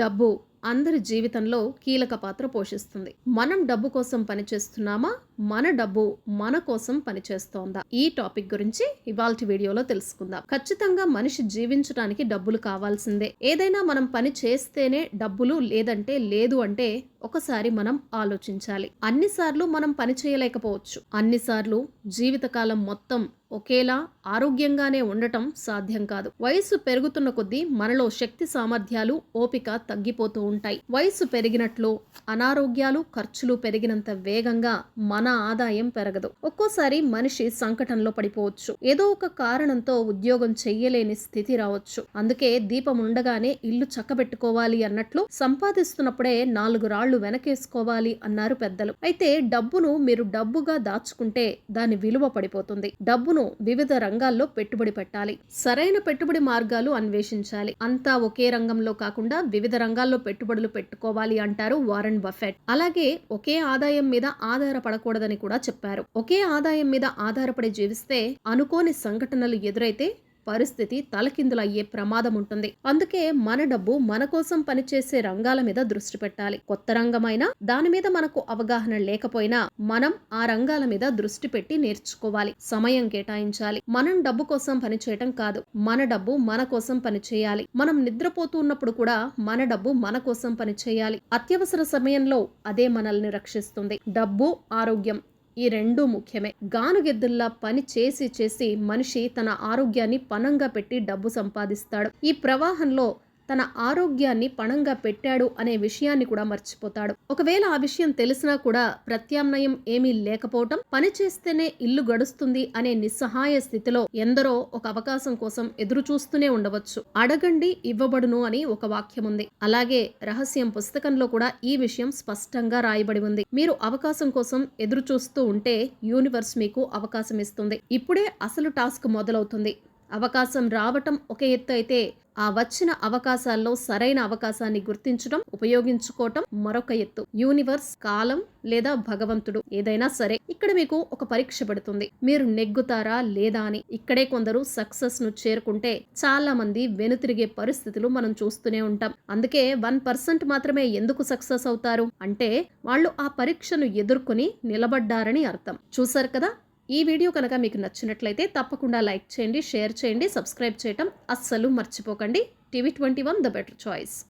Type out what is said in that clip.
డబ్బు అందరి జీవితంలో కీలక పాత్ర పోషిస్తుంది. మనం డబ్బు కోసం పనిచేస్తున్నామా? మన డబ్బు మన కోసం పనిచేస్తోందా? ఈ టాపిక్ గురించి ఇవాళ వీడియోలో తెలుసుకుందాం. ఖచ్చితంగా మనిషి జీవించడానికి డబ్బులు కావాల్సిందే. ఏదైనా మనం పని చేస్తేనే డబ్బులు లేదంటే లేదు అంటే ఒకసారి మనం ఆలోచించాలి. అన్నిసార్లు మనం పని చేయలేకపోవచ్చు. అన్నిసార్లు జీవితకాలం మొత్తం ఒకేలా ఆరోగ్యంగానే ఉండటం సాధ్యం కాదు. వయసు పెరుగుతున్న కొద్దీ మనలో శక్తి సామర్థ్యాలు ఓపిక తగ్గిపోతూ ఉంటాయి. వయసు పెరిగినట్లు అనారోగ్యాలు ఖర్చులు పెరిగినంత వేగంగా మన ఆదాయం పెరగదు. ఒక్కోసారి మనిషి సంకటంలో పడిపోవచ్చు. ఏదో ఒక కారణంతో ఉద్యోగం చెయ్యలేని స్థితి రావచ్చు. అందుకే దీపం ఉండగానే ఇల్లు చక్కబెట్టుకోవాలి అన్నట్లు సంపాదిస్తున్నప్పుడే నాలుగు రాళ్ళు రాళ్ళు వెనకేసుకోవాలి అన్నారు పెద్దలు. అయితే డబ్బును మీరు డబ్బుగా దాచుకుంటే దాని విలువ పడిపోతుంది. డబ్బును వివిధ రంగాల్లో పెట్టుబడి పెట్టాలి. సరైన పెట్టుబడి మార్గాలు అన్వేషించాలి. అంతా ఒకే రంగంలో కాకుండా వివిధ రంగాల్లో పెట్టుబడులు పెట్టుకోవాలి అంటారు వారెన్ బఫెట్. అలాగే ఒకే ఆదాయం మీద ఆధారపడకూడదని కూడా చెప్పారు. ఒకే ఆదాయం మీద ఆధారపడి జీవిస్తే అనుకోని సంఘటనలు ఎదురైతే పరిస్థితి తలకిందులయ్యే ప్రమాదం ఉంటుంది అందుకే మన డబ్బు మన కోసం పనిచేసే రంగాల మీద దృష్టి పెట్టాలి. కొత్త రంగమైనా దాని మీద మనకు అవగాహన లేకపోయినా మనం ఆ రంగాల మీద దృష్టి పెట్టి నేర్చుకోవాలి. సమయం కేటాయించాలి. మనం డబ్బు కోసం పనిచేయటం కాదు. మన డబ్బు మన కోసం పనిచేయాలి. మనం నిద్రపోతూ ఉన్నప్పుడు కూడా మన డబ్బు మన కోసం పనిచేయాలి. అత్యవసర సమయంలో అదే మనల్ని రక్షిస్తుంది. డబ్బు ఆరోగ్యం. ఈ రెండూ ముఖ్యమే. గానుగెద్దుల్లా పని చేసి చేసి మనిషి తన ఆరోగ్యాన్ని పనంగా పెట్టి డబ్బు సంపాదిస్తాడు. ఈ ప్రవాహంలో తన ఆరోగ్యాన్ని పణంగా పెట్టాడు అనే విషయాన్ని కూడా మర్చిపోతాడు. ఒకవేళ ఆ విషయం తెలిసినా కూడా ప్రత్యామ్నాయం ఏమీ లేకపోవటం పని చేస్తేనే ఇల్లు గడుస్తుంది అనే నిస్సహాయ స్థితిలో ఎందరో ఒక అవకాశం కోసం ఎదురు చూస్తూనే ఉండవచ్చు. అడగండి ఇవ్వబడును అని ఒక వాక్యం ఉంది. అలాగే రహస్యం పుస్తకంలో కూడా ఈ విషయం స్పష్టంగా రాయబడి ఉంది. మీరు అవకాశం కోసం ఎదురు చూస్తూ ఉంటే యూనివర్స్ మీకు అవకాశం ఇస్తుంది. ఇప్పుడే అసలు టాస్క్ మొదలవుతుంది. అవకాశం రావటం ఒక ఎత్తు అయితే ఆ వచ్చిన అవకాశాల్లో సరైన అవకాశాన్ని గుర్తించడం ఉపయోగించుకోవటం మరొక ఎత్తు. యూనివర్స్ కాలం లేదా భగవంతుడు ఏదైనా సరే ఇక్కడ మీకు ఒక పరీక్ష పెడుతుంది. మీరు నెగ్గుతారా లేదా అని ఇక్కడే కొందరు సక్సెస్ను చేరుకుంటే చాలా మంది వెనుతిరిగే పరిస్థితులు మనం చూస్తూనే ఉంటాం. అందుకే వన్ పర్సెంట్ మాత్రమే ఎందుకు సక్సెస్ అవుతారు? అంటే వాళ్ళు ఆ పరీక్షను ఎదుర్కొని నిలబడ్డారని అర్థం. చూసారు కదా? ఈ వీడియో కనుక మీకు నచ్చినట్లయితే తప్పకుండా లైక్ చేయండి షేర్ చేయండి సబ్స్క్రైబ్ చేయటం అస్సలు మర్చిపోకండి. TV twenty one the better choice.